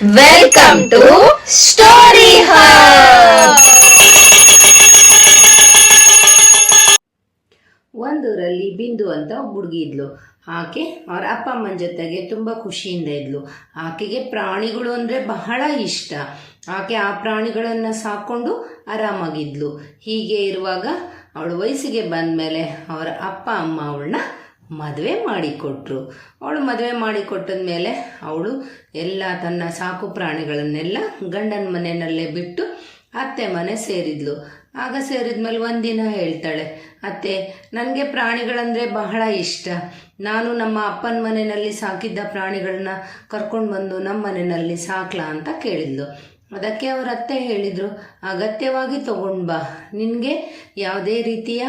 Welcome to story ಒಂದೂರಲ್ಲಿ ಬಿಂದು ಅಂತ ಹುಡುಗಿ ಇದ್ಲು. ಆಕೆ ಅವ್ರ ಅಪ್ಪ ಅಮ್ಮನ ಜೊತೆಗೆ ತುಂಬ ಖುಷಿಯಿಂದ ಇದ್ಲು. ಆಕೆಗೆ ಪ್ರಾಣಿಗಳು ಅಂದ್ರೆ ಬಹಳ ಇಷ್ಟ. ಆಕೆ ಆ ಪ್ರಾಣಿಗಳನ್ನು ಸಾಕೊಂಡು ಆರಾಮಾಗಿದ್ಲು. ಹೀಗೆ ಇರುವಾಗ ಅವಳು ವಯಸ್ಸಿಗೆ ಬಂದಮೇಲೆ ಅವರ ಅಪ್ಪ ಅಮ್ಮ ಅವಳನ್ನ ಮದುವೆ ಮಾಡಿಕೊಟ್ರು. ಅವಳು ಮದುವೆ ಮಾಡಿಕೊಟ್ಟದ ಮೇಲೆ ಅವಳು ಎಲ್ಲ ತನ್ನ ಸಾಕು ಪ್ರಾಣಿಗಳನ್ನೆಲ್ಲ ಗಂಡನ ಮನೆಯಲ್ಲೇ ಬಿಟ್ಟು ಅತ್ತೆ ಮನೆ ಸೇರಿದ್ಲು. ಆಗ ಸೇರಿದ್ಮೇಲೆ ಒಂದಿನ ಹೇಳ್ತಾಳೆ, ಅತ್ತೆ, ನನಗೆ ಪ್ರಾಣಿಗಳಂದರೆ ಬಹಳ ಇಷ್ಟ. ನಾನು ನಮ್ಮ ಅಪ್ಪನ ಮನೆಯಲ್ಲಿ ಸಾಕಿದ್ದ ಪ್ರಾಣಿಗಳನ್ನ ಕರ್ಕೊಂಡು ಬಂದು ನಮ್ಮ ಮನೆಯಲ್ಲಿ ಸಾಕ್ಲಾ? ಅಂತ ಕೇಳಿದ್ಲು. ಅದಕ್ಕೆ ಅವರ ಅತ್ತೆ ಹೇಳಿದರು, ಅಗತ್ಯವಾಗಿ ತಗೊಂಡು ಬಾ. ನಿನಗೆ ಯಾವುದೇ ರೀತಿಯ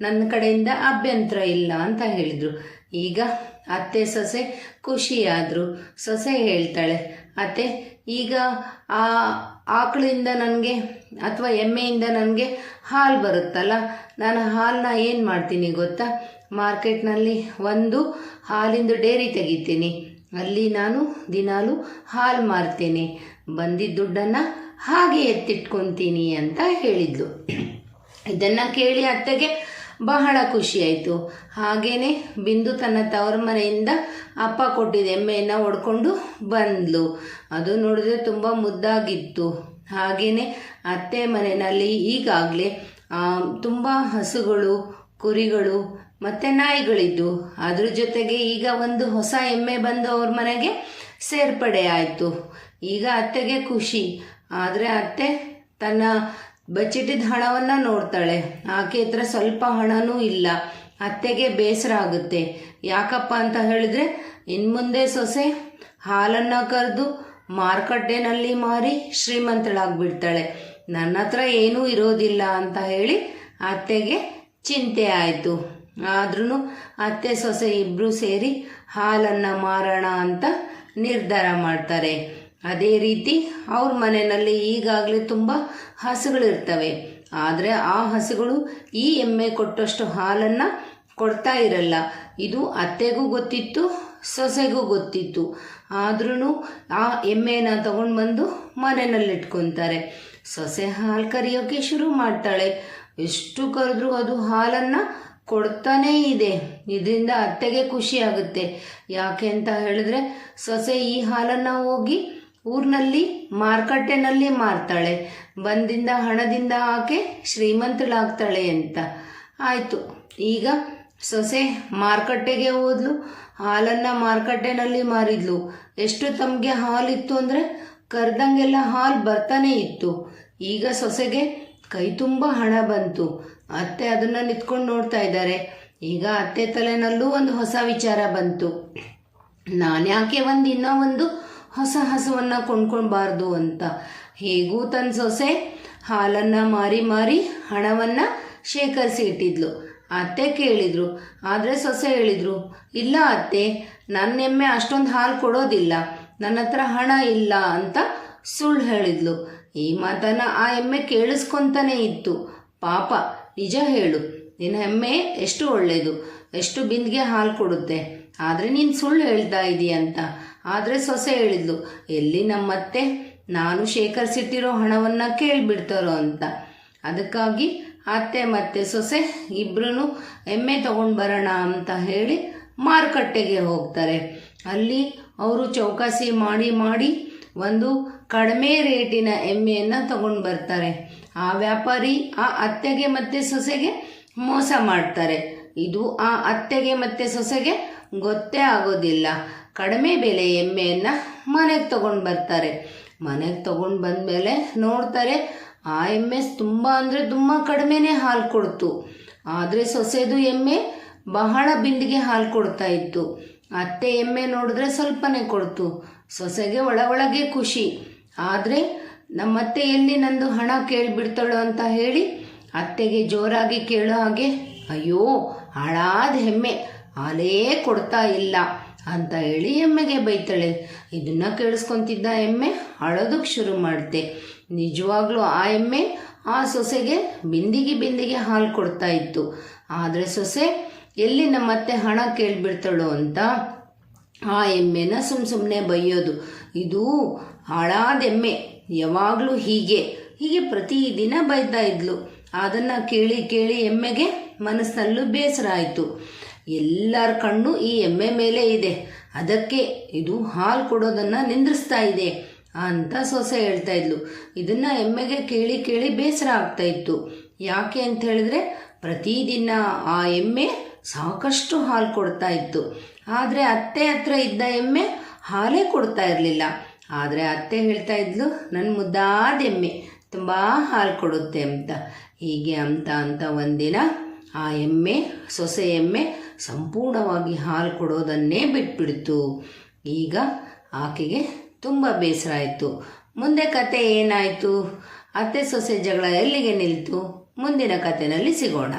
ನನ್ನ ಕಡೆಯಿಂದ ಅಭ್ಯಂತರ ಇಲ್ಲ ಅಂತ ಹೇಳಿದರು. ಈಗ ಅತ್ತೆ ಸೊಸೆ ಖುಷಿಯಾದರು. ಸೊಸೆ ಹೇಳ್ತಾಳೆ, ಅತ್ತೆ, ಈಗ ಆ ಆಕಳಿಂದ ನನಗೆ ಅಥವಾ ಎಮ್ಮೆಯಿಂದ ನನಗೆ ಹಾಲು ಬರುತ್ತಲ್ಲ, ನಾನು ಹಾಲನ್ನ ಏನು ಮಾಡ್ತೀನಿ ಗೊತ್ತಾ? ಮಾರ್ಕೆಟ್ನಲ್ಲಿ ಒಂದು ಹಾಲಿಂದು ಡೇರಿ ತೆಗಿತೀನಿ. ಅಲ್ಲಿ ನಾನು ದಿನಾಲು ಹಾಲು ಮಾರ್ತೀನಿ. ಬಂದಿದ್ದ ದುಡ್ಡನ್ನು ಹಾಗೆ ಎತ್ತಿಟ್ಕೊಂತೀನಿ ಅಂತ ಹೇಳಿದ್ಲು. ಇದನ್ನು ಕೇಳಿ ಅತ್ತೆಗೆ ಬಹಳ ಖುಷಿಯಾಯಿತು ಹಾಗೇನೆ ಬಿಂದು ತನ್ನ ತವರ ಮನೆಯಿಂದ ಅಪ್ಪ ಕೊಟ್ಟಿದ್ದ ಎಮ್ಮೆಯನ್ನು ಹೊಡ್ಕೊಂಡು ಬಂದ್ಲು. ಅದು ನೋಡಿದ್ರೆ ತುಂಬ ಮುದ್ದಾಗಿತ್ತು. ಹಾಗೇನೆ ಅತ್ತೆ ಮನೆಯಲ್ಲಿ ಈಗಾಗಲೇ ತುಂಬ ಹಸುಗಳು, ಕುರಿಗಳು ಮತ್ತು ನಾಯಿಗಳಿದ್ದು. ಅದ್ರ ಜೊತೆಗೆ ಈಗ ಒಂದು ಹೊಸ ಎಮ್ಮೆ ಬಂದು ಅವ್ರ ಮನೆಗೆ ಸೇರ್ಪಡೆ ಆಯಿತು. ಈಗ ಅತ್ತೆಗೆ ಖುಷಿ. ಆದರೆ ಅತ್ತೆ ತನ್ನ ಬಚ್ಚಿಟ್ಟಿದ್ದ ಹಣವನ್ನು ನೋಡ್ತಾಳೆ. ಆಕೆ ಹತ್ರ ಸ್ವಲ್ಪ ಹಣನೂ ಇಲ್ಲ. ಅತ್ತೆಗೆ ಬೇಸರ ಆಗುತ್ತೆ. ಯಾಕಪ್ಪ ಅಂತ ಹೇಳಿದ್ರೆ, ಇನ್ಮುಂದೆ ಸೊಸೆ ಹಾಲನ್ನು ಕರೆದು ಮಾರುಕಟ್ಟೆನಲ್ಲಿ ಮಾರಿ ಶ್ರೀಮಂತಳಾಗ್ಬಿಡ್ತಾಳೆ. ನನ್ನ ಹತ್ರ ಏನೂ ಇರೋದಿಲ್ಲ ಅಂತ ಹೇಳಿ ಅತ್ತೆಗೆ ಚಿಂತೆ ಆಯಿತು. ಆದ್ರೂ ಅತ್ತೆ ಸೊಸೆ ಇಬ್ಬರು ಸೇರಿ ಹಾಲನ್ನು ಮಾರೋಣ ಅಂತ ನಿರ್ಧಾರ ಮಾಡ್ತಾರೆ. ಅದೇ ರೀತಿ ಅವ್ರ ಮನೆಯಲ್ಲಿ ಈಗಾಗಲೇ ತುಂಬ ಹಸುಗಳಿರ್ತವೆ ಆದರೆ ಆ ಹಸುಗಳು ಈ ಎಮ್ಮೆ ಕೊಟ್ಟಷ್ಟು ಹಾಲನ್ನು ಕೊಡ್ತಾ ಇರಲ್ಲ. ಇದು ಅತ್ತೆಗೂ ಗೊತ್ತಿತ್ತು, ಸೊಸೆಗೂ ಗೊತ್ತಿತ್ತು. ಆದ್ರೂ ಆ ಎಮ್ಮೆನ ತಗೊಂಡು ಬಂದು ಮನೆಯಲ್ಲಿ ಇಟ್ಕೊತಾರೆ ಸೊಸೆ ಹಾಲು ಕರಿಯೋಕೆ ಶುರು ಮಾಡ್ತಾಳೆ. ಎಷ್ಟು ಕರೆದ್ರೂ ಅದು ಹಾಲನ್ನು ಕೊಡ್ತಾನೇ ಇದೆ. ಇದರಿಂದ ಅತ್ತೆಗೆ ಖುಷಿ ಆಗುತ್ತೆ. ಯಾಕೆ ಅಂತ ಹೇಳಿದ್ರೆ ಸೊಸೆ ಈ ಹಾಲನ್ನು ಹೋಗಿ ಊರಿನಲ್ಲಿ, ಮಾರುಕಟ್ಟೆನಲ್ಲಿ ಮಾರ್ತಾಳೆ. ಬಂದಿಂದ ಹಣದಿಂದ ಆಕೆ ಶ್ರೀಮಂತಳಾಗ್ತಾಳೆ ಅಂತ. ಆಯಿತು, ಈಗ ಸೊಸೆ ಮಾರುಕಟ್ಟೆಗೆ ಹೋದ್ಲು. ಹಾಲನ್ನು ಮಾರುಕಟ್ಟೆನಲ್ಲಿ ಮಾರಿದ್ಲು. ಎಷ್ಟು ತಮಗೆ ಹಾಲಿತ್ತು ಅಂದರೆ ಕರೆದಂಗೆಲ್ಲ ಹಾಲು ಬರ್ತಾನೆ ಇತ್ತು. ಈಗ ಸೊಸೆಗೆ ಕೈ ತುಂಬ ಹಣ ಬಂತು. ಅತ್ತೆ ಅದನ್ನು ನಿಂತ್ಕೊಂಡು ನೋಡ್ತಾ ಇದ್ದಾರೆ. ಈಗ ಅತ್ತೆ ತಲೆನಲ್ಲೂ ಒಂದು ಹೊಸ ವಿಚಾರ ಬಂತು. ನಾನು ಯಾಕೆ ಒಂದು ಇನ್ನೂ ಒಂದು ಹೊಸ ಹಸುವನ್ನು ಕೊಂಡ್ಕೊಳ್ಬಾರ್ದು ಅಂತ. ಹೇಗೂ ತನ್ನ ಸೊಸೆ ಹಾಲನ್ನು ಮಾರಿ ಮಾರಿ ಹಣವನ್ನು ಶೇಖರಿಸಿ ಇಟ್ಟಿದ್ಲು. ಅತ್ತೆ ಕೇಳಿದ್ರು. ಆದರೆ ಸೊಸೆ ಹೇಳಿದ್ರು, ಇಲ್ಲ ಅತ್ತೆ ನನ್ನ ಎಮ್ಮೆ ಅಷ್ಟೊಂದು ಹಾಲು ಕೊಡೋದಿಲ್ಲ. ನನ್ನ ಹತ್ರ ಹಣ ಇಲ್ಲ ಅಂತ ಸುಳ್ಳು ಹೇಳಿದ್ಲು. ಈ ಮಾತನ್ನು ಆ ಎಮ್ಮೆ ಕೇಳಿಸ್ಕೊಂತಾನೆ ಇತ್ತು. ಪಾಪ, ನಿಜ ಹೇಳು, ನಿನ್ನ ಎಮ್ಮೆ ಎಷ್ಟು ಒಳ್ಳೆಯದು ಎಷ್ಟು ಬಿಂದಿಗೆ ಹಾಲು ಕೊಡುತ್ತೆ. ಆದರೆ ನೀನು ಸುಳ್ಳು ಹೇಳ್ತಾ ಇದೀಯ ಅಂತ. ಆದರೆ ಸೊಸೆ ಹೇಳಿದ್ಲು, ಎಲ್ಲಿ ನಮ್ಮತ್ತೆ? ನಾನು ಶೇಖರಿಸಿಟ್ಟಿರೋ ಹಣವನ್ನು ಕೇಳಿಬಿಡ್ತಾರೋ ಅಂತ. ಅದಕ್ಕಾಗಿ ಅತ್ತೆ ಮತ್ತೆ ಸೊಸೆ ಇಬ್ಬರೂ ಎಮ್ಮೆ ತಗೊಂಡು ಬರೋಣ ಅಂತ ಹೇಳಿ ಮಾರುಕಟ್ಟೆಗೆ ಹೋಗ್ತಾರೆ. ಅಲ್ಲಿ ಅವರು ಚೌಕಾಸಿ ಮಾಡಿ ಮಾಡಿ ಒಂದು ಕಡಿಮೆ ರೇಟಿನ ಎಮ್ಮೆಯನ್ನು ತಗೊಂಡು ಬರ್ತಾರೆ. ಆ ವ್ಯಾಪಾರಿ ಆ ಅತ್ತೆಗೆ ಮತ್ತೆ ಸೊಸೆಗೆ ಮೋಸ ಮಾಡ್ತಾರೆ. ಇದು ಆ ಅತ್ತೆಗೆ ಮತ್ತೆ ಸೊಸೆಗೆ ಗೊತ್ತೇ ಆಗೋದಿಲ್ಲ. ಕಡಿಮೆ ಬೆಲೆ ಎಮ್ಮೆಯನ್ನು ಮನೆಗೆ ತೊಗೊಂಡು ಬರ್ತಾರೆ. ಮನೆಗೆ ತಗೊಂಡು ಬಂದಮೇಲೆ ನೋಡ್ತಾರೆ, ಆ ಎಮ್ಮೆ ತುಂಬ ಅಂದರೆ ತುಂಬ ಕಡಿಮೆನೇ ಹಾಲು ಕೊಡ್ತು. ಆದರೆ ಸೊಸೆದು ಎಮ್ಮೆ ಬಹಳ ಬಿಂದಿಗೆ ಹಾಲು ಕೊಡ್ತಾ ಇತ್ತು. ಅತ್ತೆ ಎಮ್ಮೆ ನೋಡಿದ್ರೆ ಸ್ವಲ್ಪನೇ ಕೊಡ್ತು. ಸೊಸೆಗೆ ಒಳ ಒಳಗೆ ಖುಷಿ. ಆದರೆ ನಮ್ಮತ್ತೆ ಎಲ್ಲಿ ನಂದು ಹಣ ಕೇಳಿಬಿಡ್ತಾಳು ಅಂತ ಹೇಳಿ ಅತ್ತೆಗೆ ಜೋರಾಗಿ ಕೇಳೋ ಹಾಗೆ, ಅಯ್ಯೋ, ಹಾಳಾದ ಎಮ್ಮೆ. ಹಾಲೇ ಕೊಡ್ತಾ ಇಲ್ಲ ಅಂತ ಹೇಳಿ ಎಮ್ಮೆಗೆ ಬೈತಾಳೆ. ಇದನ್ನ ಕೇಳಿಸ್ಕೊಂತಿದ್ದ ಎಮ್ಮೆ ಅಳೋದಕ್ಕೆ ಶುರು ಮಾಡುತ್ತೆ ನಿಜವಾಗ್ಲೂ ಆ ಎಮ್ಮೆ ಆ ಸೊಸೆಗೆ ಬಿಂದಿಗೆ ಬಿಂದಿಗೆ ಹಾಲು ಕೊಡ್ತಾ ಇತ್ತು. ಆದರೆ ಸೊಸೆ, ಎಲ್ಲಿ ನಮ್ಮತ್ತೆ ಹಣ ಕೇಳಿಬಿಡ್ತಾಳೋ ಅಂತ ಆ ಎಮ್ಮೆನ ಸುಮ್ಮ ಸುಮ್ಮನೆ ಬೈಯೋದು. ಇದು ಹಾಳಾದ ಎಮ್ಮೆ, ಯಾವಾಗಲೂ ಹೀಗೆ. ಹೀಗೆ ಪ್ರತಿದಿನ ಬೈತಾ ಇದ್ಲು. ಅದನ್ನು ಕೇಳಿ ಕೇಳಿ ಎಮ್ಮೆಗೆ ಮನಸ್ಸಿನಲ್ಲೂ ಬೇಸರ ಆಯಿತು. ಎಲ್ಲರ ಕಣ್ಣು ಈ ಎಮ್ಮೆ ಮೇಲೆ ಇದೆ. ಅದಕ್ಕೆ ಇದು ಹಾಲು ಕೊಡೋದನ್ನು ನಿಂದ್ರಿಸ್ತಾ ಇದೆ ಅಂತ ಸೊಸೆ ಹೇಳ್ತಾ ಇದ್ಲು. ಇದನ್ನ ಎಮ್ಮೆಗೆ ಕೇಳಿ ಕೇಳಿ ಬೇಸರ ಆಗ್ತಾ ಇತ್ತು. ಯಾಕೆ ಅಂತ ಹೇಳಿದ್ರೆ ಪ್ರತಿದಿನ ಆ ಎಮ್ಮೆ ಸಾಕಷ್ಟು ಹಾಲು ಕೊಡ್ತಾ ಇತ್ತು. ಆದರೆ ಅತ್ತೆ ಹತ್ರ ಇದ್ದ ಎಮ್ಮೆ ಹಾಲೇ ಕೊಡ್ತಾ ಇರಲಿಲ್ಲ. ಆದರೆ ಅತ್ತೆ ಹೇಳ್ತಾ ಇದ್ಲು ನನ್ನ ಮುದ್ದಾದ ಎಮ್ಮೆ, ತುಂಬ ಹಾಲು ಕೊಡುತ್ತೆ ಅಂತ. ಹೀಗೆ ಅಂತ ಅಂತ ಒಂದಿನ ಆ ಎಮ್ಮೆ, ಸೊಸೆ ಎಮ್ಮೆ ಸಂಪೂರ್ಣವಾಗಿ ಹಾಲು ಕೊಡೋದನ್ನೇ ಬಿಟ್ಬಿಡ್ತು. ಈಗ ಆಕೆಗೆ ತುಂಬ ಬೇಸರ ಆಯಿತು. ಮುಂದೆ ಕತೆ ಏನಾಯಿತು? ಅತ್ತೆ ಸೊಸೆ ಜಗಳ ಎಲ್ಲಿಗೆ ನಿಲ್ತು? ಮುಂದಿನ ಕತೆನಲ್ಲಿ ಸಿಗೋಣ.